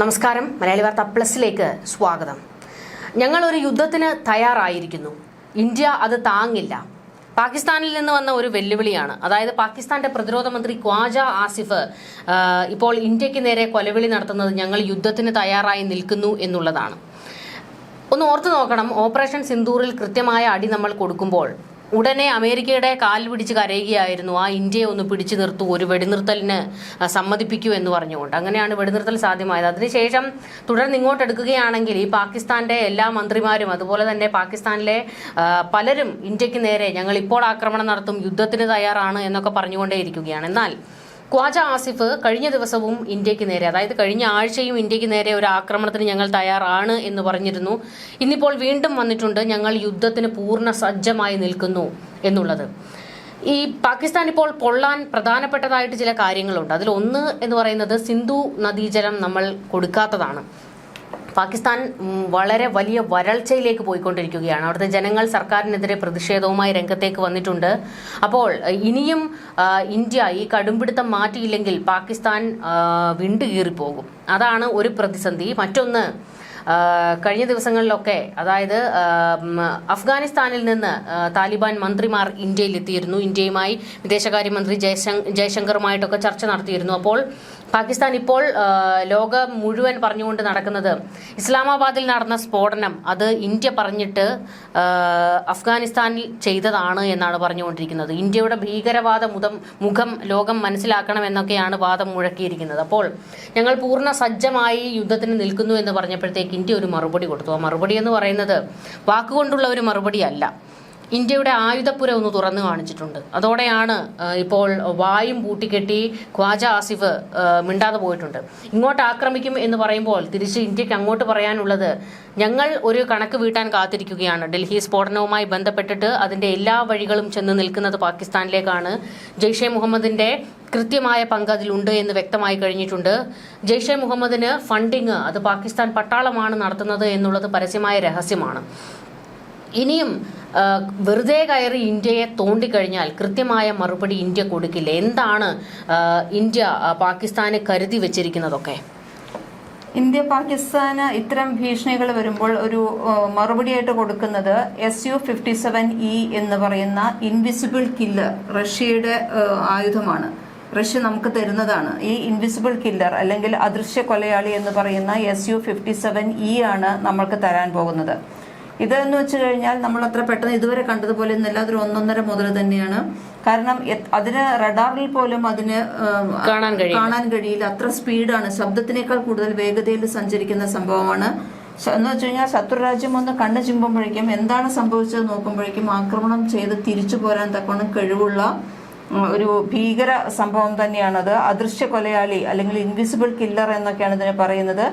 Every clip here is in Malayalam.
നമസ്കാരം. മലയാളി വാർത്ത പ്ലസിലേക്ക് സ്വാഗതം. ഞങ്ങൾ ഒരു യുദ്ധത്തിന് തയ്യാറായിരിക്കുന്നു. ഇന്ത്യ അത് താങ്ങില്ല. പാകിസ്ഥാനിൽ നിന്ന് വന്ന ഒരു വെല്ലുവിളിയാണ്. അതായത് പാകിസ്ഥാന്റെ പ്രതിരോധ മന്ത്രി ഖ്വാജ ആസിഫ് ഇപ്പോൾ ഇന്ത്യയ്ക്ക് നേരെ കൊലവിളി നടത്തുന്നത് ഞങ്ങൾ യുദ്ധത്തിന് തയ്യാറായി നിൽക്കുന്നു എന്നുള്ളതാണ്. ഒന്ന് ഓർത്തു നോക്കണം. ഓപ്പറേഷൻ സിന്ദൂറിൽ കൃത്യമായ അടി നമ്മൾ കൊടുക്കുമ്പോൾ ഉടനെ അമേരിക്കയുടെ കാൽ പിടിച്ച് കരയുകയായിരുന്നു. ആ ഇന്ത്യയെ ഒന്ന് പിടിച്ചു നിർത്തൂ ഒരു വെടിനിർത്തലിന് സമ്മതിപ്പിക്കൂ എന്ന് പറഞ്ഞുകൊണ്ട്. അങ്ങനെയാണ് വെടിനിർത്തൽ സാധ്യമായത്. അതിനുശേഷം തുടർന്ന് ഇങ്ങോട്ടെടുക്കുകയാണെങ്കിൽ ഈ പാകിസ്ഥാന്റെ എല്ലാ മന്ത്രിമാരും അതുപോലെ തന്നെ പാകിസ്ഥാനിലെ പലരും ഇന്ത്യയ്ക്ക് നേരെ ഞങ്ങൾ ഇപ്പോൾ ആക്രമണം നടത്തും യുദ്ധത്തിന് തയ്യാറാണ് എന്നൊക്കെ പറഞ്ഞുകൊണ്ടേയിരിക്കുകയാണ്. എന്നാൽ ഖ്വാജ ആസിഫ് കഴിഞ്ഞ ദിവസവും ഇന്ത്യയ്ക്ക് നേരെ അതായത് കഴിഞ്ഞ ആഴ്ചയും ഇന്ത്യയ്ക്ക് നേരെ ഒരു ആക്രമണത്തിന് ഞങ്ങൾ തയ്യാറാണ് എന്ന് പറഞ്ഞിരുന്നു. ഇന്നിപ്പോൾ വീണ്ടും വന്നിട്ടുണ്ട് ഞങ്ങൾ യുദ്ധത്തിന് പൂർണ സജ്ജമായി നിൽക്കുന്നു എന്നുള്ളത്. ഈ പാകിസ്ഥാൻ ഇപ്പോൾ പൊള്ളാൻ പ്രധാനപ്പെട്ടതായിട്ട് ചില കാര്യങ്ങളുണ്ട്. അതിൽ ഒന്ന് എന്ന് പറയുന്നത് സിന്ധു നദീജലം നമ്മൾ കൊടുക്കാത്തതാണ്. പാകിസ്ഥാൻ വളരെ വലിയ വരൾച്ചയിലേക്ക് പോയിക്കൊണ്ടിരിക്കുകയാണ്. അവിടുത്തെ ജനങ്ങൾ സർക്കാരിനെതിരെ പ്രതിഷേധവുമായി രംഗത്തേക്ക് വന്നിട്ടുണ്ട്. അപ്പോൾ ഇനിയും ഇന്ത്യ ഈ കടുംപിടുത്തം മാറ്റിയില്ലെങ്കിൽ പാകിസ്ഥാൻ വിണ്ടുകീറിപ്പോകും അതാണ് ഒരു പ്രതിസന്ധി. മറ്റൊന്ന് കഴിഞ്ഞ ദിവസങ്ങളിലൊക്കെ അതായത് അഫ്ഗാനിസ്ഥാനിൽ നിന്ന് താലിബാൻ മന്ത്രിമാർ ഇന്ത്യയിൽ എത്തിയിരുന്നു ഇന്ത്യയുമായി വിദേശകാര്യമന്ത്രി ജയശങ് ജയശങ്കറുമായിട്ടൊക്കെ ചർച്ച നടത്തിയിരുന്നു. അപ്പോൾ പാകിസ്ഥാൻ ഇപ്പോൾ ലോകം മുഴുവൻ പറഞ്ഞുകൊണ്ട് നടക്കുന്നത് ഇസ്ലാമാബാദിൽ നടന്ന സ്ഫോടനം അത് ഇന്ത്യ പറഞ്ഞിട്ട് അഫ്ഗാനിസ്ഥാനിൽ ചെയ്തതാണ് എന്നാണ് പറഞ്ഞുകൊണ്ടിരിക്കുന്നത്. ഇന്ത്യയുടെ ഭീകരവാദ മുതം മുഖം ലോകം മനസ്സിലാക്കണം എന്നൊക്കെയാണ് വാദം മുഴക്കിയിരിക്കുന്നത്. അപ്പോൾ ഞങ്ങൾ പൂർണ സജ്ജമായി യുദ്ധത്തിന് നിൽക്കുന്നു എന്ന് പറഞ്ഞപ്പോഴത്തേക്ക് ഇന്ത്യ ഒരു മറുപടി കൊടുത്തു. ആ മറുപടി എന്ന് പറയുന്നത് വാക്കുകൊണ്ടുള്ള ഒരു മറുപടി അല്ല ഇന്ത്യയുടെ ആയുധപ്പുര ഒന്ന് തുറന്നു കാണിച്ചിട്ടുണ്ട്. അതോടെയാണ് ഇപ്പോൾ വായും പൂട്ടിക്കെട്ടി ഖ്വാജ ആസിഫ് മിണ്ടാതെ പോയിട്ടുണ്ട്. ഇങ്ങോട്ട് ആക്രമിക്കും എന്ന് പറയുമ്പോൾ തിരിച്ച് ഇന്ത്യയ്ക്ക് അങ്ങോട്ട് പറയാനുള്ളത് ഞങ്ങൾ ഒരു കണക്ക് വീട്ടാൻ കാത്തിരിക്കുകയാണ്. ഡൽഹി സ്ഫോടനവുമായി ബന്ധപ്പെട്ടിട്ട് അതിന്റെ എല്ലാ വഴികളും ചെന്ന് നിൽക്കുന്നത് പാകിസ്ഥാനിലേക്കാണ്. ജെയ്ഷെ മുഹമ്മദിന്റെ കൃത്യമായ പങ്ക് അതിലുണ്ട് എന്ന് വ്യക്തമായി കഴിഞ്ഞിട്ടുണ്ട്. ജെയ്ഷെ മുഹമ്മദിന് ഫണ്ടിങ് അത് പാകിസ്ഥാൻ പട്ടാളമാണ് നടത്തുന്നത് എന്നുള്ളത് പരസ്യമായ രഹസ്യമാണ്. ഇനിയും വെറുതെ കയറി ഇന്ത്യയെ തോണ്ടിക്കഴിഞ്ഞാൽ കൃത്യമായ മറുപടി ഇന്ത്യ കൊടുക്കില്ല. എന്താണ് ഇന്ത്യ പാകിസ്ഥാനെ കരുതി വെച്ചിരിക്കുന്നതൊക്കെ? ഇന്ത്യ പാകിസ്ഥാന് ഇത്തരം ഭീഷണികൾ വരുമ്പോൾ ഒരു മറുപടിയായിട്ട് കൊടുക്കുന്നത് S U fifty seven E എന്ന് പറയുന്ന ഇൻവിസിബിൾ കില്ലർ റഷ്യയുടെ ആയുധമാണ്. റഷ്യ നമുക്ക് തരുന്നതാണ്. ഈ ഇൻവിസിബിൾ കില്ലർ അല്ലെങ്കിൽ അദൃശ്യ കൊലയാളി എന്ന് പറയുന്ന S U fifty seven E ആണ് നമ്മൾക്ക് തരാൻ പോകുന്നത്. ഇതെന്ന് വെച്ചു കഴിഞ്ഞാൽ നമ്മൾ അത്ര പെട്ടെന്ന് ഇതുവരെ കണ്ടതുപോലെ ഒന്നല്ല അതൊരു ഒന്നൊന്നര മുതൽ തന്നെയാണ്. കാരണം അതിന് റഡാറിൽ പോലും അതിന് കാണാൻ കഴിയില്ല. അത്ര സ്പീഡാണ്. ശബ്ദത്തിനേക്കാൾ കൂടുതൽ വേഗതയിൽ സഞ്ചരിക്കുന്ന സംഭവമാണ്. എന്ന് വെച്ച് കഴിഞ്ഞാൽ ശത്രുരാജ്യം ഒന്ന് കണ്ണു ചിമ്പുമ്പോഴേക്കും എന്താണ് സംഭവിച്ചത് നോക്കുമ്പോഴേക്കും ആക്രമണം ചെയ്ത് തിരിച്ചു പോരാൻ തക്കവണ്ണം കഴിവുള്ള ഒരു ഭീകര സംഭവം തന്നെയാണത്. അദൃശ്യ കൊലയാളി അല്ലെങ്കിൽ ഇൻവിസിബിൾ കില്ലർ എന്നൊക്കെയാണ് ഇതിനെ പറയുന്നത്.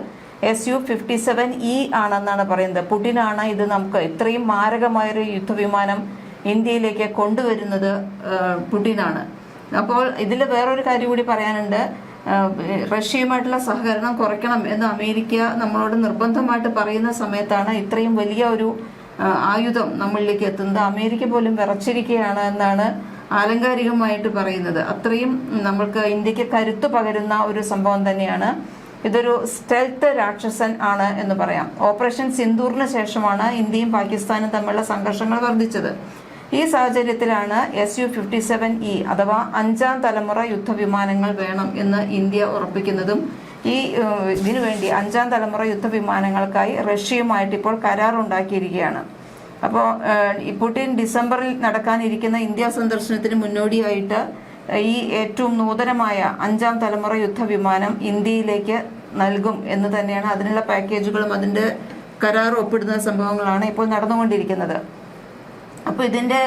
S U fifty seven E ആണെന്നാണ് പറയുന്നത്. പുടിനാണ് ഇത് നമുക്ക് ഇത്രയും മാരകമായൊരു യുദ്ധവിമാനം ഇന്ത്യയിലേക്ക് കൊണ്ടുവരുന്നത് പുടിനാണ്. അപ്പോൾ ഇതിൽ വേറൊരു കാര്യം കൂടി പറയാനുണ്ട്. റഷ്യയുമായിട്ടുള്ള സഹകരണം കുറയ്ക്കണം എന്ന് അമേരിക്ക നമ്മളോട് നിർബന്ധമായിട്ട് പറയുന്ന സമയത്താണ് ഇത്രയും വലിയ ഒരു ആയുധം നമ്മളിലേക്ക് എത്തുന്നത്. അമേരിക്ക പോലും വിറച്ചിരിക്കുകയാണ് എന്നാണ് ആലങ്കാരികമായിട്ട് പറയുന്നത്. അത്രയും നമ്മൾക്ക് ഇന്ത്യയ്ക്ക് കരുത്ത് പകരുന്ന ഒരു സംഭവം തന്നെയാണ്. ഇതൊരു സ്റ്റെൽത്ത് രാക്ഷസൻ ആണ് എന്ന് പറയാം. ഓപ്പറേഷൻ സിന്ദൂറിന് ശേഷമാണ് ഇന്ത്യയും പാകിസ്ഥാനും തമ്മിലുള്ള സംഘർഷങ്ങൾ വർദ്ധിച്ചത്. ഈ സാഹചര്യത്തിലാണ് S U fifty seven E അഥവാ അഞ്ചാം തലമുറ യുദ്ധവിമാനങ്ങൾ വേണം എന്ന് ഇന്ത്യ ഉറപ്പിക്കുന്നതും ഈ ഇതിനുവേണ്ടി അഞ്ചാം തലമുറ യുദ്ധവിമാനങ്ങൾക്കായി റഷ്യയുമായിട്ട് ഇപ്പോൾ കരാറുണ്ടാക്കിയിരിക്കുകയാണ്. അപ്പോൾ പുടിൻ ഡിസംബറിൽ നടക്കാനിരിക്കുന്ന ഇന്ത്യ സന്ദർശനത്തിന് മുന്നോടിയായിട്ട് ഈ ഏറ്റവും നൂതനമായ അഞ്ചാം തലമുറ യുദ്ധവിമാനം ഇന്ത്യയിലേക്ക് നൽകും എന്ന് തന്നെയാണ് അതിനുള്ള പാക്കേജുകളും അതിന്റെ കരാർ ഒപ്പിടുന്ന സംഭവങ്ങളാണ് ഇപ്പോൾ നടന്നുകൊണ്ടിരിക്കുന്നത്. അപ്പോൾ ഇതിന്റെ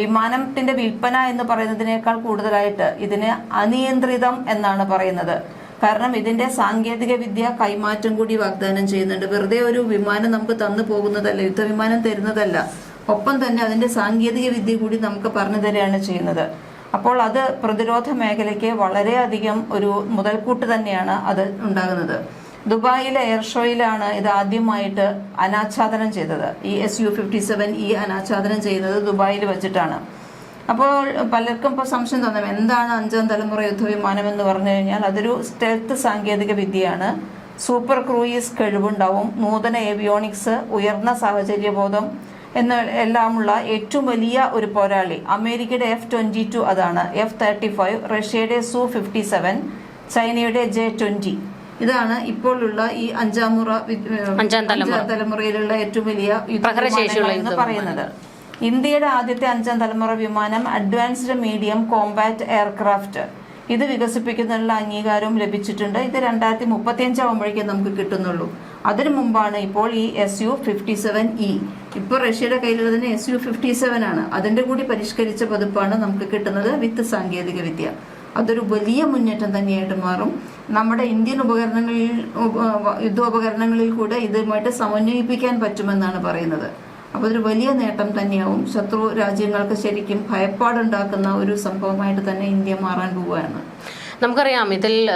വിമാനത്തിന്റെ വിൽപ്പന എന്ന് പറയുന്നതിനേക്കാൾ കൂടുതലായിട്ട് ഇതിന് അനിയന്ത്രിതം എന്നാണ് പറയുന്നത്. കാരണം ഇതിന്റെ സാങ്കേതിക വിദ്യ കൈമാറ്റം കൂടി വാഗ്ദാനം ചെയ്യുന്നുണ്ട്. വെറുതെ ഒരു വിമാനം നമുക്ക് തന്നു പോകുന്നതല്ല യുദ്ധവിമാനം തരുന്നതല്ല. ഒപ്പം തന്നെ അതിന്റെ സാങ്കേതിക വിദ്യ കൂടി നമുക്ക് പറഞ്ഞു തരികയാണ് ചെയ്യുന്നത്. അപ്പോൾ അത് പ്രതിരോധ മേഖലയ്ക്ക് വളരെയധികം ഒരു മുതൽക്കൂട്ട് തന്നെയാണ് അത് ഉണ്ടാകുന്നത്. ദുബായിലെ എയർ ഷോയിലാണ് ഇത് ആദ്യമായിട്ട് അനാച്ഛാദനം ചെയ്തത്. ഈ എസ് യു ഫിഫ്റ്റി സെവൻ ഈ അനാച്ഛാദനം ചെയ്യുന്നത് ദുബായിൽ വെച്ചിട്ടാണ്. അപ്പോൾ പലർക്കും ഇപ്പോൾ സംശയം തോന്നാം എന്താണ് അഞ്ചാം തലമുറ യുദ്ധവിമാനം എന്ന് പറഞ്ഞു കഴിഞ്ഞാൽ അതൊരു സ്റ്റെൽത്ത് സാങ്കേതിക വിദ്യയാണ്. സൂപ്പർ ക്രൂയിസ് കഴിവുണ്ടാവും നൂതന ഏവിയോണിക്സ് ഉയർന്ന സാഹചര്യബോധം എന്ന എല്ലാമുള്ള ഏറ്റവും വലിയ ഒരു പോരാളി. അമേരിക്കയുടെ എഫ് ട്വന്റി ടു അതാണ്. എഫ് തേർട്ടി ഫൈവ് റഷ്യയുടെ സു ഫിഫ്റ്റി സെവൻ ചൈനയുടെ ജെ ട്വന്റി ഇതാണ് ഇപ്പോഴുള്ള ഈ അഞ്ചാം. അഞ്ചാം തലമുറയിലുള്ള ഏറ്റവും വലിയ എന്ന്. പറയുന്നത്. ഇന്ത്യയുടെ ആദ്യത്തെ അഞ്ചാം തലമുറ വിമാനം അഡ്വാൻസ്ഡ് മീഡിയം കോമ്പാറ്റ് എയർക്രാഫ്റ്റ്. ഇത് വികസിപ്പിക്കുന്നതിനുള്ള അംഗീകാരവും ലഭിച്ചിട്ടുണ്ട്. ഇത് രണ്ടായിരത്തി മുപ്പത്തിയഞ്ച് ആകുമ്പോഴേക്കും നമുക്ക് കിട്ടുന്നുള്ളൂ. അതിനു മുമ്പാണ് ഇപ്പോൾ ഈ S U fifty seven E. ഇപ്പോൾ റഷ്യയുടെ കയ്യിലുള്ളതിന് എസ് യു ഫിഫ്റ്റി സെവൻ ആണ്. അതിന്റെ കൂടി പരിഷ്കരിച്ച പതിപ്പാണ് നമുക്ക് കിട്ടുന്നത് വിത്ത് സാങ്കേതിക വിദ്യ. അതൊരു വലിയ മുന്നേറ്റം തന്നെയായിട്ട് മാറും. നമ്മുടെ ഇന്ത്യൻ ഉപകരണങ്ങളിൽ ഉപ- യുദ്ധോപകരണങ്ങളിൽ കൂടെ ഇതുമായിട്ട് സമന്വയിപ്പിക്കാൻ പറ്റുമെന്നാണ് പറയുന്നത്. അപ്പോൾ അതൊരു വലിയ നേട്ടം തന്നെയാവും. ശത്രു രാജ്യങ്ങൾക്ക് ശരിക്കും ഭയപ്പാടുണ്ടാക്കുന്ന ഒരു സംഭവമായിട്ട് തന്നെ ഇന്ത്യ മാറാൻ പോവുകയാണ്. നമുക്കറിയാം ഇതിൽ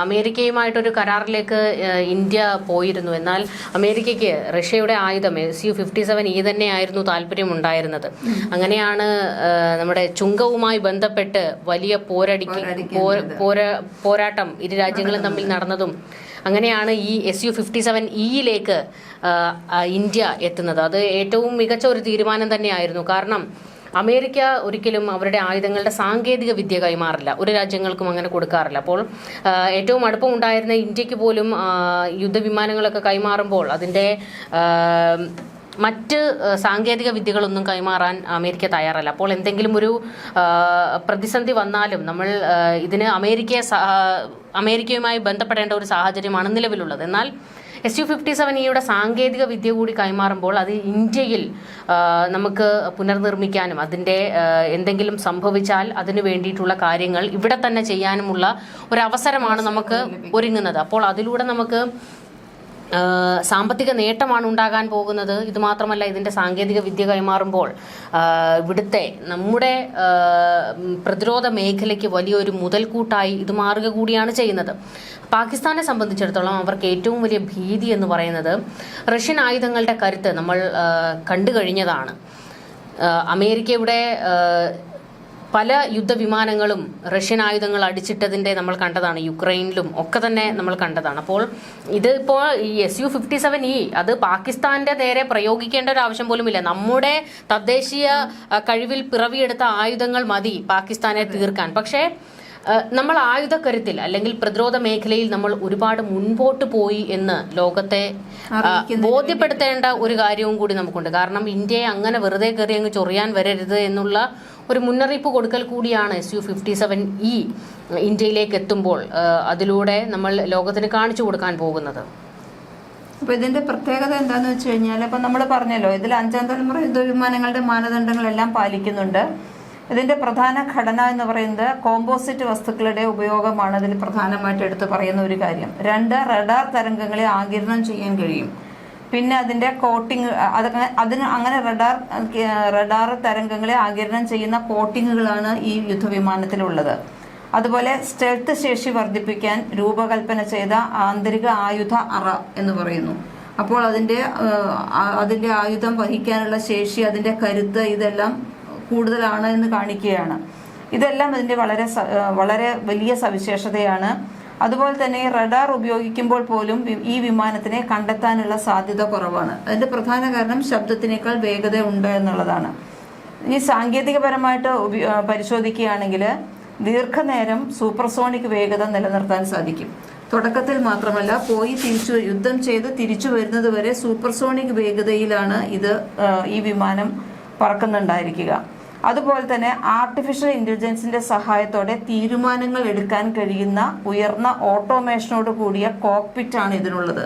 അമേരിക്കയുമായിട്ടൊരു കരാറിലേക്ക് ഇന്ത്യ പോയിരുന്നു. എന്നാൽ അമേരിക്കയ്ക്ക് റഷ്യയുടെ ആയുധം എസ് യു ഫിഫ്റ്റി സെവൻ ഈ തന്നെയായിരുന്നു താല്പര്യമുണ്ടായിരുന്നത്. അങ്ങനെയാണ് നമ്മുടെ ചുങ്കവുമായി ബന്ധപ്പെട്ട് വലിയ പോരടിക്ക് പോര- പോരാട്ടം ഇരു രാജ്യങ്ങളും തമ്മിൽ നടന്നതും അങ്ങനെയാണ് ഈ എസ് യു ഫിഫ്റ്റി സെവൻ ഇയിലേക്ക് ഇന്ത്യ എത്തുന്നത്. അത് ഏറ്റവും മികച്ച ഒരു തീരുമാനം തന്നെയായിരുന്നു. കാരണം അമേരിക്ക ഒരിക്കലും അവരുടെ ആയുധങ്ങളുടെ സാങ്കേതിക വിദ്യ കൈമാറില്ല. ഒരു രാജ്യങ്ങൾക്കും അങ്ങനെ കൊടുക്കാറില്ല. അപ്പോൾ ഏറ്റവും അടുപ്പം ഉണ്ടായിരുന്ന ഇന്ത്യയ്ക്ക് പോലും യുദ്ധവിമാനങ്ങളൊക്കെ കൈമാറുമ്പോൾ അതിന്റെ മറ്റ് സാങ്കേതിക വിദ്യകളൊന്നും കൈമാറാൻ അമേരിക്ക തയ്യാറല്ല. അപ്പോൾ എന്തെങ്കിലും ഒരു പ്രതിസന്ധി വന്നാലും നമ്മൾ ഇതിന് അമേരിക്കയെ അമേരിക്കയുമായി ബന്ധപ്പെടേണ്ട ഒരു സാഹചര്യമാണ് നിലവിലുള്ളത്. എന്നാൽ എസ് യു ഫിഫ്റ്റി സെവൻ ഇയുടെ സാങ്കേതിക വിദ്യ കൂടി കൈമാറുമ്പോൾ അത് ഇന്ത്യയിൽ നമുക്ക് പുനർനിർമ്മിക്കാനും അതിന്റെ എന്തെങ്കിലും സംഭവിച്ചാൽ അതിന് വേണ്ടിയിട്ടുള്ള കാര്യങ്ങൾ ഇവിടെ തന്നെ ചെയ്യാനുമുള്ള ഒരു അവസരമാണ് നമുക്ക് ഒരുങ്ങുന്നത്. അപ്പോൾ അതിലൂടെ നമുക്ക് സാമ്പത്തിക നേട്ടമാണ് ഉണ്ടാകാൻ പോകുന്നത്. ഇത് മാത്രമല്ല ഇതിന്റെ സാങ്കേതിക വിദ്യ കൈമാറുമ്പോൾ ഇവിടുത്തെ നമ്മുടെ പ്രതിരോധ മേഖലയ്ക്ക് വലിയൊരു മുതൽക്കൂട്ടായി ഇത് മാറുക കൂടിയാണ് ചെയ്യുന്നത്. പാകിസ്ഥാനെ സംബന്ധിച്ചിടത്തോളം അവർക്ക് ഏറ്റവും വലിയ ഭീതി എന്ന് പറയുന്നത് റഷ്യൻ ആയുധങ്ങളുടെ കരുത്ത് നമ്മൾ കണ്ടു കഴിഞ്ഞതാണ്. അമേരിക്കയുടെ പല യുദ്ധവിമാനങ്ങളും റഷ്യൻ ആയുധങ്ങൾ അടിച്ചിട്ടതിന്റെ നമ്മൾ കണ്ടതാണ് യുക്രൈനിലും ഒക്കെ തന്നെ നമ്മൾ കണ്ടതാണ്. അപ്പോൾ ഇത് ഈ S U fifty seven E അത് പാകിസ്ഥാന്റെ നേരെ പ്രയോഗിക്കേണ്ട ഒരു ആവശ്യം പോലും ഇല്ല നമ്മുടെ തദ്ദേശീയ കഴിവിൽ പിറവിയെടുത്ത ആയുധങ്ങൾ മതി പാകിസ്ഥാനെ തീർക്കാൻ. പക്ഷേ നമ്മൾ ആയുധക്കരുത്തിൽ അല്ലെങ്കിൽ പ്രതിരോധ മേഖലയിൽ നമ്മൾ ഒരുപാട് മുൻപോട്ട് പോയി എന്ന് ലോകത്തെ ബോധ്യപ്പെടുത്തേണ്ട ഒരു കാര്യവും കൂടി നമുക്കുണ്ട്. കാരണം ഇന്ത്യയെ അങ്ങനെ വെറുതെ കയറി അങ്ങ് ചൊറിയാൻ വരരുത് എന്നുള്ള ഒരു മുന്നറിയിപ്പ് കൊടുക്കൽ കൂടിയാണ് S U fifty seven E ഇന്ത്യയിലേക്ക് എത്തുമ്പോൾ അതിലൂടെ നമ്മൾ ലോകത്തിന് കാണിച്ചു കൊടുക്കാൻ പോകുന്നത്. അപ്പൊ ഇതിന്റെ പ്രത്യേകത എന്താന്ന് വെച്ച് കഴിഞ്ഞാൽ ഇപ്പൊ നമ്മൾ പറഞ്ഞല്ലോ ഇതിൽ അഞ്ചാം തലമുറ യുദ്ധവിമാനങ്ങളുടെ മാനദണ്ഡങ്ങളെല്ലാം പാലിക്കുന്നുണ്ട്. ഇതിന്റെ പ്രധാന ഘടന എന്ന് പറയുന്നത് കോമ്പോസിറ്റ് വസ്തുക്കളുടെ ഉപയോഗമാണ് ഇതിൽ പ്രധാനമായിട്ട് എടുത്തു പറയുന്ന ഒരു കാര്യം. രണ്ട് റഡാർ തരംഗങ്ങളെ ആകിരണം ചെയ്യാൻ കഴിയും. പിന്നെ അതിന്റെ കോട്ടിങ് അത് അതിന് അങ്ങനെ റഡാർ റഡാർ തരംഗങ്ങളെ ആകിരണം ചെയ്യുന്ന കോട്ടിങ്ങുകളാണ് ഈ യുദ്ധവിമാനത്തിലുള്ളത്. അതുപോലെ സ്റ്റെൽത്ത് ശേഷി വർദ്ധിപ്പിക്കാൻ രൂപകൽപ്പന ചെയ്ത ആന്തരിക ആയുധ അറ എന്ന് പറയുന്നു. അപ്പോൾ അതിന്റെ അതിന്റെ ആയുധം വഹിക്കാനുള്ള ശേഷി അതിന്റെ കരുത്ത് ഇതെല്ലാം കൂടുതലാണ് എന്ന് കാണിക്കുകയാണ്. ഇതെല്ലാം ഇതിന്റെ വളരെ വളരെ വലിയ സവിശേഷതയാണ്. അതുപോലെ തന്നെ റഡാർ ഉപയോഗിക്കുമ്പോൾ പോലും ഈ വിമാനത്തിനെ കണ്ടെത്താനുള്ള സാധ്യത കുറവാണ്. അതിന്റെ പ്രധാന കാരണം ശബ്ദത്തിനേക്കാൾ വേഗത ഉണ്ട് എന്നുള്ളതാണ്. ഇനി സാങ്കേതികപരമായിട്ട് പരിശോധിക്കുകയാണെങ്കിൽ ദീർഘനേരം സൂപ്പർസോണിക് വേഗത നിലനിർത്താൻ സാധിക്കും. തുടക്കത്തിൽ മാത്രമല്ല പോയി തിരിച്ചു യുദ്ധം ചെയ്ത് തിരിച്ചു വരുന്നത് വരെ സൂപ്പർസോണിക് വേഗതയിലാണ് ഇത് ഈ വിമാനം പറക്കുന്നുണ്ടായിരിക്കുക. അതുപോലെ തന്നെ ആർട്ടിഫിഷ്യൽ ഇന്റലിജൻസിന്റെ സഹായത്തോടെ തീരുമാനങ്ങൾ എടുക്കാൻ കഴിയുന്ന ഉയർന്ന ഓട്ടോമേഷനോട് കൂടിയ കോക്പിറ്റ് ആണ് ഇതിനുള്ളത്.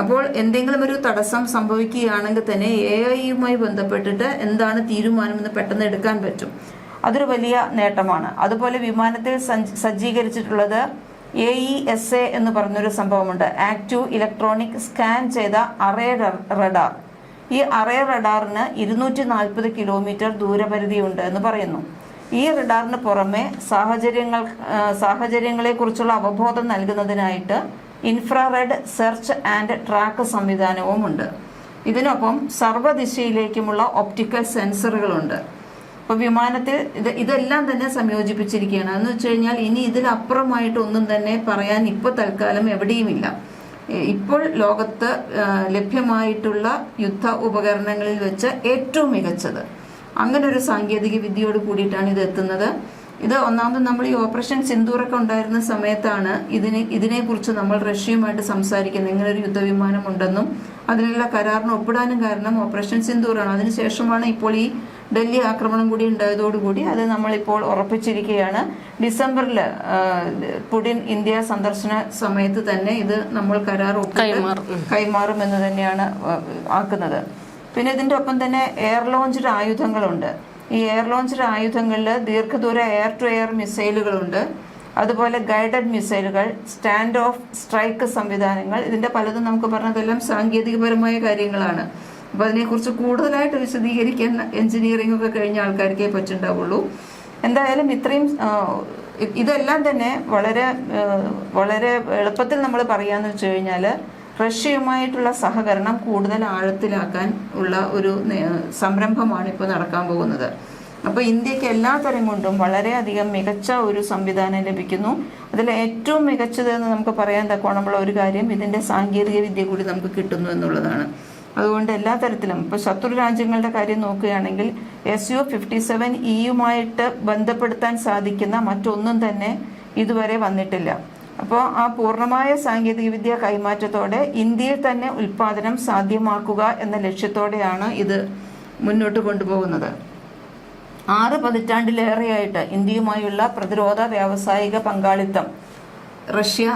അപ്പോൾ എന്തെങ്കിലും ഒരു തടസ്സം സംഭവിക്കുകയാണെങ്കിൽ തന്നെ എ ഐയുമായി ബന്ധപ്പെട്ടിട്ട് എന്താണ് തീരുമാനമെന്ന് പെട്ടെന്ന് എടുക്കാൻ പറ്റും. അതൊരു വലിയ നേട്ടമാണ്. അതുപോലെ വിമാനത്തിൽ സജ്ജീകരിച്ചിട്ടുള്ളത് എ ഇ എസ് എ എന്ന് പറഞ്ഞൊരു സംഭവമുണ്ട്. ആക്റ്റീവ് ഇലക്ട്രോണിക് സ്കാൻ ചെയ്ത അറേ റഡാർ ഈ അറേ റഡാറിന് ഇരുന്നൂറ്റി നാൽപ്പത് കിലോമീറ്റർ ദൂരപരിധിയുണ്ട് എന്ന് പറയുന്നു. ഈ റഡാറിന് പുറമെ സാഹചര്യങ്ങൾ സാഹചര്യങ്ങളെക്കുറിച്ചുള്ള അവബോധം നൽകുന്നതിനായിട്ട് ഇൻഫ്രാറെഡ് സെർച്ച് ആൻഡ് ട്രാക്ക് സംവിധാനവും ഉണ്ട് ഇതിനൊപ്പം സർവദിശയിലേക്കുമുള്ള ഒപ്റ്റിക്കൽ സെൻസറുകളുണ്ട് അപ്പോൾ വിമാനത്തിൽ ഇത് ഇതെല്ലാം തന്നെ സംയോജിപ്പിച്ചിരിക്കുകയാണ്. എന്ന് വെച്ച് കഴിഞ്ഞാൽ ഇനി ഇതിലപ്പുറമായിട്ട് ഒന്നും തന്നെ പറയാൻ ഇപ്പോൾ തൽക്കാലം എവിടെയുമില്ല. ഇപ്പോൾ ലോകത്ത് ലഭ്യമായിട്ടുള്ള യുദ്ധ ഉപകരണങ്ങളിൽ വെച്ച് ഏറ്റവും മികച്ചത്. അങ്ങനെ ഒരു സാങ്കേതിക വിദ്യയോട് കൂടിയിട്ടാണ് ഇത് എത്തുന്നത്. ഇത് ഒന്നാമത് നമ്മൾ ഈ ഓപ്പറേഷൻ സിന്ദൂറൊക്കെ ഉണ്ടായിരുന്ന സമയത്താണ് ഇതിനെ ഇതിനെക്കുറിച്ച് നമ്മൾ റഷ്യയുമായിട്ട് സംസാരിക്കുന്നത്. ഇങ്ങനെ ഒരു യുദ്ധവിമാനം ഉണ്ടെന്നും അതിനുള്ള കരാറിന് ഒപ്പിടാനും കാരണം ഓപ്പറേഷൻ സിന്ദൂറാണ്. അതിനുശേഷമാണ് ഇപ്പോൾ ഈ ഡൽഹി ആക്രമണം കൂടി ഉണ്ടായതോടുകൂടി അത് നമ്മളിപ്പോൾ ഉറപ്പിച്ചിരിക്കുകയാണ്. ഡിസംബറിൽ പുടിൻ ഇന്ത്യ സന്ദർശന സമയത്ത് തന്നെ ഇത് നമ്മൾ കരാർ. കൈമാറും. എന്ന് തന്നെയാണ് ആക്കുന്നത്. പിന്നെ ഇതിന്റെ ഒപ്പം തന്നെ എയർ ലോഞ്ചഡ് ആയുധങ്ങളുണ്ട്. ഈ എയർ ലോഞ്ചഡ് ആയുധങ്ങളിൽ ദീർഘദൂര എയർ ടു എയർ മിസൈലുകളുണ്ട്. അതുപോലെ ഗൈഡഡ് മിസൈലുകൾ സ്റ്റാൻഡ് ഓഫ് സ്ട്രൈക്ക് സംവിധാനങ്ങൾ ഇതിന്റെ പലതും നമുക്ക് പറഞ്ഞതെല്ലാം സാങ്കേതികപരമായ കാര്യങ്ങളാണ്. അപ്പൊ അതിനെക്കുറിച്ച് കൂടുതലായിട്ട് വിശദീകരിക്കാൻ എഞ്ചിനീയറിംഗ് ഒക്കെ കഴിഞ്ഞ ആൾക്കാർക്കേ പറ്റുണ്ടാവുള്ളൂ. എന്തായാലും ഇത്രയും ഇതെല്ലാം തന്നെ വളരെ വളരെ എളുപ്പത്തിൽ നമ്മൾ പറയാന്ന് വെച്ച് കഴിഞ്ഞാൽ റഷ്യയുമായിട്ടുള്ള സഹകരണം കൂടുതൽ ആഴത്തിലാക്കാൻ ഉള്ള ഒരു സംരംഭമാണ് ഇപ്പോൾ നടക്കാൻ പോകുന്നത്. അപ്പോൾ ഇന്ത്യയ്ക്ക് എല്ലാ തരം കൊണ്ടും വളരെയധികം മികച്ച ഒരു സംവിധാനം ലഭിക്കുന്നു. അതിൽ ഏറ്റവും മികച്ചത് എന്ന് നമുക്ക് പറയാൻ തക്കോണമുള്ള ഒരു കാര്യം ഇതിന്റെ സാങ്കേതിക വിദ്യ കൂടി നമുക്ക് കിട്ടുന്നു എന്നുള്ളതാണ്. അതുകൊണ്ട് എല്ലാ തരത്തിലും ഇപ്പോൾ ശത്രു രാജ്യങ്ങളുടെ കാര്യം നോക്കുകയാണെങ്കിൽ എസ് യു ഫിഫ്റ്റി സെവൻ ഇയുമായിട്ട് ബന്ധപ്പെടുത്താൻ സാധിക്കുന്ന മറ്റൊന്നും തന്നെ ഇതുവരെ വന്നിട്ടില്ല. അപ്പോൾ ആ പൂർണമായ സാങ്കേതികവിദ്യ കൈമാറ്റത്തോടെ ഇന്ത്യയിൽ തന്നെ ഉൽപാദനം സാധ്യമാക്കുക എന്ന ലക്ഷ്യത്തോടെയാണ് ഇത് മുന്നോട്ട് കൊണ്ടുപോകുന്നത്. ആറ് പതിറ്റാണ്ടിലേറെയായിട്ട് ഇന്ത്യയുമായുള്ള പ്രതിരോധ വ്യാവസായിക പങ്കാളിത്തം റഷ്യ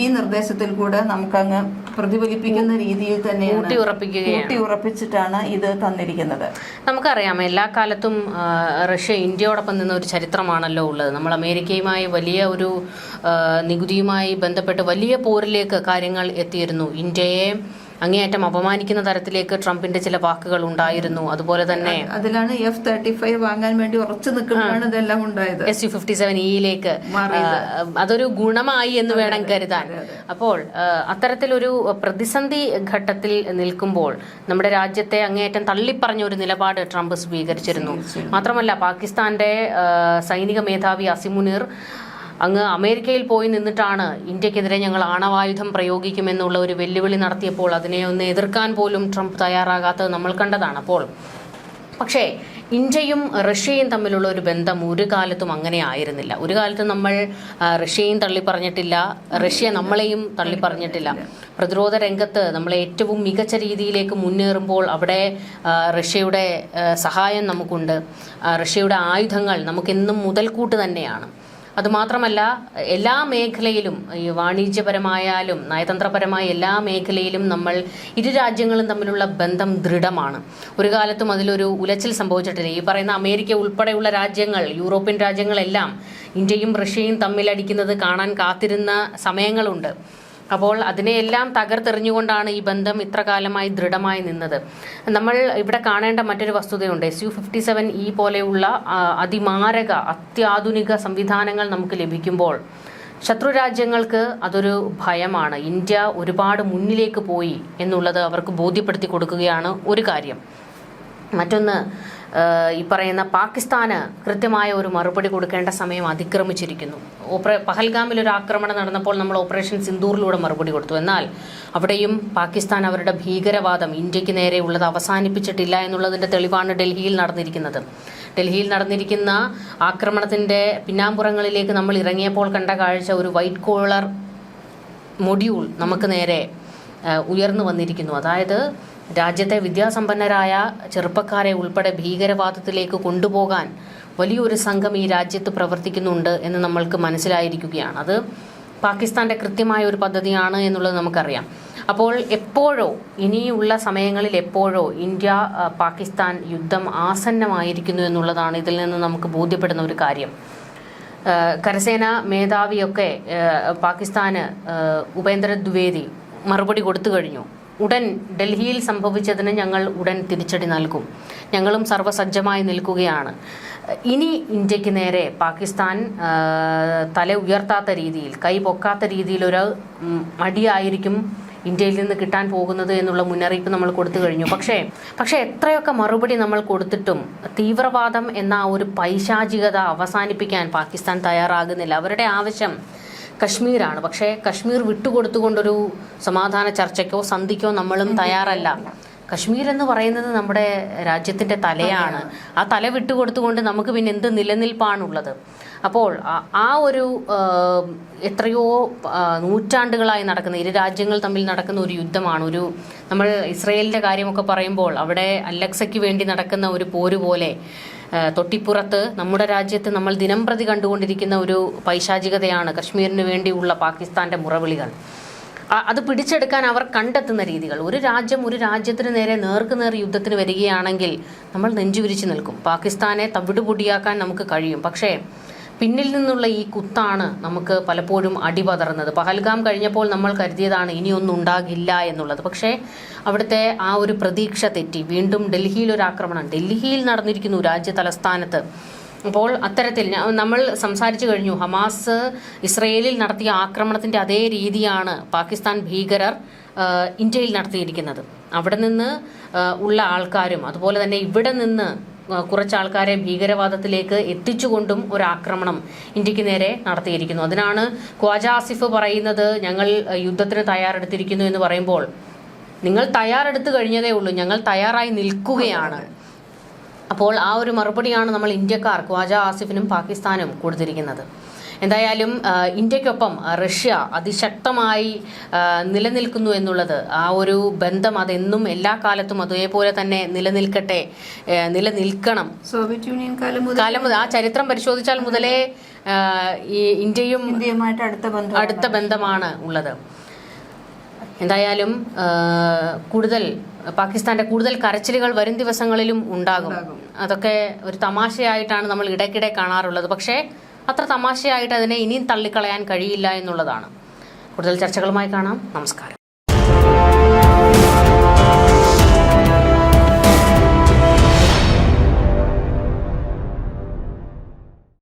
ഈ നിർദ്ദേശത്തിൽ കൂടെ നമുക്കങ്ങ് പ്രതിഫലിപ്പിക്കുന്ന രീതിയിൽ തന്നെ ഊട്ടി ഉറപ്പിച്ചിട്ടാണ് ഇത് തന്നിരിക്കുന്നത്. നമുക്കറിയാം എല്ലാ കാലത്തും റഷ്യ ഇന്ത്യയോടൊപ്പം നിന്ന ഒരു ചരിത്രമാണല്ലോ ഉള്ളത്. നമ്മൾ അമേരിക്കയുമായി വലിയ ഒരു നികുതിയുമായി ബന്ധപ്പെട്ട് വലിയ പോരിലേക്ക് കാര്യങ്ങൾ എത്തിയിരുന്നു. ഇന്ത്യയെ അങ്ങേയറ്റം അപമാനിക്കുന്ന തരത്തിലേക്ക് ട്രംപിന്റെ ചില വാക്കുകൾ ഉണ്ടായിരുന്നു. അതുപോലെ തന്നെ അതിലാണ് എഫ് തേർട്ടി ഫൈവ് വാങ്ങാൻ വേണ്ടി ഉറച്ചു നിൽക്കുമ്പോഴാണ് ഇതെല്ലാം ഉണ്ടായത്. എസ് യു ഫിഫ്റ്റി സെവൻ ഇയിലേക്ക് അതൊരു ഗുണമായി എന്ന് വേണം കരുതാൻ. അപ്പോൾ അത്തരത്തിലൊരു പ്രതിസന്ധി ഘട്ടത്തിൽ നിൽക്കുമ്പോൾ നമ്മുടെ രാജ്യത്തെ അങ്ങേയറ്റം തള്ളിപ്പറഞ്ഞ ഒരു നിലപാട് ട്രംപ് സ്വീകരിച്ചിരുന്നു. മാത്രമല്ല പാകിസ്ഥാന്റെ സൈനിക മേധാവി അസിമുനീർ അങ്ങ് അമേരിക്കയിൽ പോയി നിന്നിട്ടാണ് ഇന്ത്യക്കെതിരെ ഞങ്ങൾ ആണവായുധം പ്രയോഗിക്കുമെന്നുള്ള ഒരു വെല്ലുവിളി നടത്തിയപ്പോൾ അതിനെ ഒന്ന് എതിർക്കാൻ പോലും ട്രംപ് തയ്യാറാകാത്തത് നമ്മൾ കണ്ടതാണ് അപ്പോൾ. പക്ഷേ ഇന്ത്യയും റഷ്യയും തമ്മിലുള്ള ഒരു ബന്ധം ഒരു കാലത്തും അങ്ങനെ ആയിരുന്നില്ല. ഒരു കാലത്ത് നമ്മൾ റഷ്യയും തള്ളിപ്പറഞ്ഞിട്ടില്ല റഷ്യ നമ്മളെയും തള്ളിപ്പറഞ്ഞിട്ടില്ല. പ്രതിരോധ രംഗത്ത് നമ്മൾ ഏറ്റവും മികച്ച രീതിയിലേക്ക് മുന്നേറുമ്പോൾ അവിടെ റഷ്യയുടെ സഹായം നമുക്കുണ്ട്. റഷ്യയുടെ ആയുധങ്ങൾ നമുക്കെന്നും മുതൽക്കൂട്ട് തന്നെയാണ്. അതുമാത്രമല്ല എല്ലാ മേഖലയിലും ഈ വാണിജ്യപരമായാലും നയതന്ത്രപരമായ എല്ലാ മേഖലയിലും നമ്മൾ ഇരു രാജ്യങ്ങളും തമ്മിലുള്ള ബന്ധം ദൃഢമാണ്. ഒരു കാലത്തും അതിലൊരു ഉലച്ചിൽ സംഭവിച്ചിട്ടില്ല. ഈ പറയുന്ന അമേരിക്ക ഉൾപ്പെടെയുള്ള രാജ്യങ്ങൾ യൂറോപ്യൻ രാജ്യങ്ങളെല്ലാം ഇന്ത്യയും റഷ്യയും തമ്മിലടിക്കുന്നത് കാണാൻ കാത്തിരുന്ന സമയങ്ങളുണ്ട്. അപ്പോൾ അതിനെയെല്ലാം തകർത്തെറിഞ്ഞുകൊണ്ടാണ് ഈ ബന്ധം ഇത്ര കാലമായി ദൃഢമായി നിന്നത്. നമ്മൾ ഇവിടെ കാണേണ്ട മറ്റൊരു വസ്തുതയുണ്ട്. S U fifty seven E പോലെയുള്ള അതിമാരക അത്യാധുനിക സംവിധാനങ്ങൾ നമുക്ക് ലഭിക്കുമ്പോൾ ശത്രു രാജ്യങ്ങൾക്ക് അതൊരു ഭയമാണ്. ഇന്ത്യ ഒരുപാട് മുന്നിലേക്ക് പോയി എന്നുള്ളത് അവർക്ക് ബോധ്യപ്പെടുത്തി കൊടുക്കുകയാണ് ഒരു കാര്യം. മറ്റൊന്ന് ഈ പറയുന്ന പാകിസ്ഥാന് കൃത്യമായ ഒരു മറുപടി കൊടുക്കേണ്ട സമയം അതിക്രമിച്ചിരിക്കുന്നു. ഓപ്പറേ പഹൽഗാമിൽ ഒരു ആക്രമണം നടന്നപ്പോൾ നമ്മൾ ഓപ്പറേഷൻ സിന്ദൂറിലൂടെ മറുപടി കൊടുത്തു. എന്നാൽ അവിടെയും പാകിസ്ഥാൻ അവരുടെ ഭീകരവാദം ഇന്ത്യയ്ക്ക് നേരെയുള്ളത് അവസാനിപ്പിച്ചിട്ടില്ല എന്നുള്ളതിന്റെ തെളിവാണ് ഡൽഹിയിൽ നടന്നിരിക്കുന്നത്. ഡൽഹിയിൽ നടന്നിരിക്കുന്ന ആക്രമണത്തിന്റെ പിന്നാമ്പുറങ്ങളിലേക്ക് നമ്മൾ ഇറങ്ങിയപ്പോൾ കണ്ട കാഴ്ച ഒരു വൈറ്റ് കോളർ മൊഡ്യൂൾ നമുക്ക് നേരെ ഉയർന്നു വന്നിരിക്കുന്നു. അതായത് രാജ്യത്തെ വിദ്യാസമ്പന്നരായ ചെറുപ്പക്കാരെ ഉൾപ്പെടെ ഭീകരവാദത്തിലേക്ക് കൊണ്ടുപോകാൻ വലിയൊരു സംഘം ഈ രാജ്യത്ത് പ്രവർത്തിക്കുന്നുണ്ട് എന്ന് നമ്മൾക്ക് മനസ്സിലായിരിക്കുകയാണ്. അത് പാകിസ്ഥാന്റെ കൃത്യമായ ഒരു പദ്ധതിയാണ് എന്നുള്ളത് നമുക്കറിയാം. അപ്പോൾ എപ്പോഴോ ഇനിയുള്ള സമയങ്ങളിൽ എപ്പോഴോ ഇന്ത്യ പാകിസ്ഥാൻ യുദ്ധം ആസന്നമായിരിക്കുന്നു എന്നുള്ളതാണ് ഇതിൽ നിന്ന് നമുക്ക് ബോധ്യപ്പെടുന്ന ഒരു കാര്യം. കരസേനാ മേധാവിയൊക്കെ പാകിസ്ഥാന് ഉപേന്ദ്ര ദ്വിവേദി മറുപടി കൊടുത്തു കഴിഞ്ഞു. ഉടൻ ഡൽഹിയിൽ സംഭവിച്ചതിന് ഞങ്ങൾ ഉടൻ തിരിച്ചടി നൽകും. ഞങ്ങളും സർവസജ്ജമായി നിൽക്കുകയാണ്. ഇനി ഇന്ത്യയ്ക്ക് നേരെ പാകിസ്ഥാൻ തല ഉയർത്താത്ത രീതിയിൽ കൈ പൊക്കാത്ത രീതിയിലൊരു മടിയായിരിക്കും ഇന്ത്യയിൽ നിന്ന് കിട്ടാൻ പോകുന്നത് എന്നുള്ള മുന്നറിയിപ്പ് നമ്മൾ കൊടുത്തു കഴിഞ്ഞു. പക്ഷേ പക്ഷേ എത്രയൊക്കെ മറുപടി നമ്മൾ കൊടുത്തിട്ടും തീവ്രവാദം എന്ന ആ ഒരു പൈശാചികത അവസാനിപ്പിക്കാൻ പാകിസ്ഥാൻ തയ്യാറാകുന്നില്ല. അവരുടെ ആവശ്യം കശ്മീരാണ്. പക്ഷേ കശ്മീർ വിട്ടുകൊടുത്തുകൊണ്ടൊരു സമാധാന ചർച്ചയ്ക്കോ സന്ധിക്കോ നമ്മളും തയ്യാറല്ല. കശ്മീർ എന്ന് പറയുന്നത് നമ്മുടെ രാജ്യത്തിന്റെ തലയാണ്. ആ തല വിട്ടുകൊടുത്തുകൊണ്ട് നമുക്ക് പിന്നെ എന്ത് നിലനിൽപ്പാണുള്ളത്? അപ്പോൾ ആ- ഒരു എത്രയോ നൂറ്റാണ്ടുകളായി നടക്കുന്ന ഇരു രാജ്യങ്ങൾ തമ്മിൽ നടക്കുന്ന ഒരു യുദ്ധമാണ്. ഒരു നമ്മൾ ഇസ്രയേലിന്റെ കാര്യമൊക്കെ പറയുമ്പോൾ അവിടെ അലക്സയ്ക്ക് വേണ്ടി നടക്കുന്ന ഒരു പോര് പോലെ തൊട്ടിപ്പുറത്ത് നമ്മുടെ രാജ്യത്ത് നമ്മൾ ദിനം പ്രതി കണ്ടുകൊണ്ടിരിക്കുന്ന ഒരു പൈശാചികതയാണ് കശ്മീരിന് വേണ്ടിയുള്ള പാകിസ്ഥാന്റെ മുറവിളികൾ. അത് പിടിച്ചെടുക്കാൻ അവർ കണ്ടെത്തുന്ന രീതികൾ. ഒരു രാജ്യം ഒരു രാജ്യത്തിന് നേരെ നേർക്കുനേർ യുദ്ധത്തിന് വരികയാണെങ്കിൽ നമ്മൾ നെഞ്ചുവിരിച്ച് നിൽക്കും. പാകിസ്ഥാനെ തവിടുപൊടിയാക്കാൻ നമുക്ക് കഴിയും. പക്ഷേ പിന്നിൽ നിന്നുള്ള ഈ കുത്താണ് നമുക്ക് പലപ്പോഴും അടിപതറുന്നത്. പഹൽഗാം കഴിഞ്ഞപ്പോൾ നമ്മൾ കരുതിയതാണ് ഇനിയൊന്നും ഉണ്ടാകില്ല എന്നുള്ളത്. പക്ഷേ അവിടുത്തെ ആ ഒരു പ്രതീക്ഷ തെറ്റി. വീണ്ടും ഡൽഹിയിൽ ഒരു ആക്രമണം. ഡൽഹിയിൽ നടന്നിരിക്കുന്നു രാജ്യ തലസ്ഥാനത്ത്. അപ്പോൾ അത്തരത്തിൽ നമ്മൾ സംസാരിച്ചു കഴിഞ്ഞു. ഹമാസ് ഇസ്രയേലിൽ നടത്തിയ ആക്രമണത്തിന്റെ അതേ രീതിയാണ് പാകിസ്ഥാൻ ഭീകരർ ഇന്ത്യയിൽ നടത്തിയിരിക്കുന്നത്. അവിടെ നിന്ന് ഉള്ള ആൾക്കാരും അതുപോലെ തന്നെ ഇവിടെ നിന്ന് കുറച്ച് ആൾക്കാരെ ഭീകരവാദത്തിലേക്ക് എത്തിച്ചുകൊണ്ടും ഒരു ആക്രമണം ഇന്ത്യയ്ക്ക് നേരെ നടത്തിയിരിക്കുന്നു. അതിനാണ് ഖ്വാജ ആസിഫ് പറയുന്നത് ഞങ്ങൾ യുദ്ധത്തിന് തയ്യാറെടുത്തിരിക്കുന്നു എന്ന് പറയുമ്പോൾ നിങ്ങൾ തയ്യാറെടുത്തു കഴിഞ്ഞതേ ഉള്ളൂ ഞങ്ങൾ തയ്യാറായി നിൽക്കുകയാണ്. അപ്പോൾ ആ ഒരു മറുപടിയാണ് നമ്മൾ ഇന്ത്യക്കാർ ഖ്വാജ ആസിഫിനും പാകിസ്ഥാനും കൊടുത്തിരിക്കുന്നത്. എന്തായാലും ഇന്ത്യക്കൊപ്പം റഷ്യ അതിശക്തമായി നിലനിൽക്കുന്നു എന്നുള്ളത് ആ ഒരു ബന്ധം അതെന്നും എല്ലാ കാലത്തും അതേപോലെ തന്നെ നിലനിൽക്കട്ടെ നിലനിൽക്കണം. സോവിയറ്റ് യൂണിയൻ കാലം മുതൽ കാലം ആ ചരിത്രം പരിശോധിച്ചാൽ മുതലേ ഈ ഇന്ത്യയും ഇന്ത്യയുമായിട്ട് അടുത്ത ബന്ധം അടുത്ത ബന്ധമാണ് ഉള്ളത്. എന്തായാലും കൂടുതൽ പാകിസ്ഥാന്റെ കൂടുതൽ കരച്ചിലുകൾ വരും ദിവസങ്ങളിലും ഉണ്ടാകും. അതൊക്കെ ഒരു തമാശയായിട്ടാണ് നമ്മൾ ഇടയ്ക്കിടെ കാണാറുള്ളത്. പക്ഷേ അത്ര തമാശയായിട്ട് അതിനെ ഇനിയും തള്ളിക്കളയാൻ കഴിയില്ല എന്നുള്ളതാണ്. കൂടുതൽ ചർച്ചകളുമായി കാണാം. നമസ്കാരം.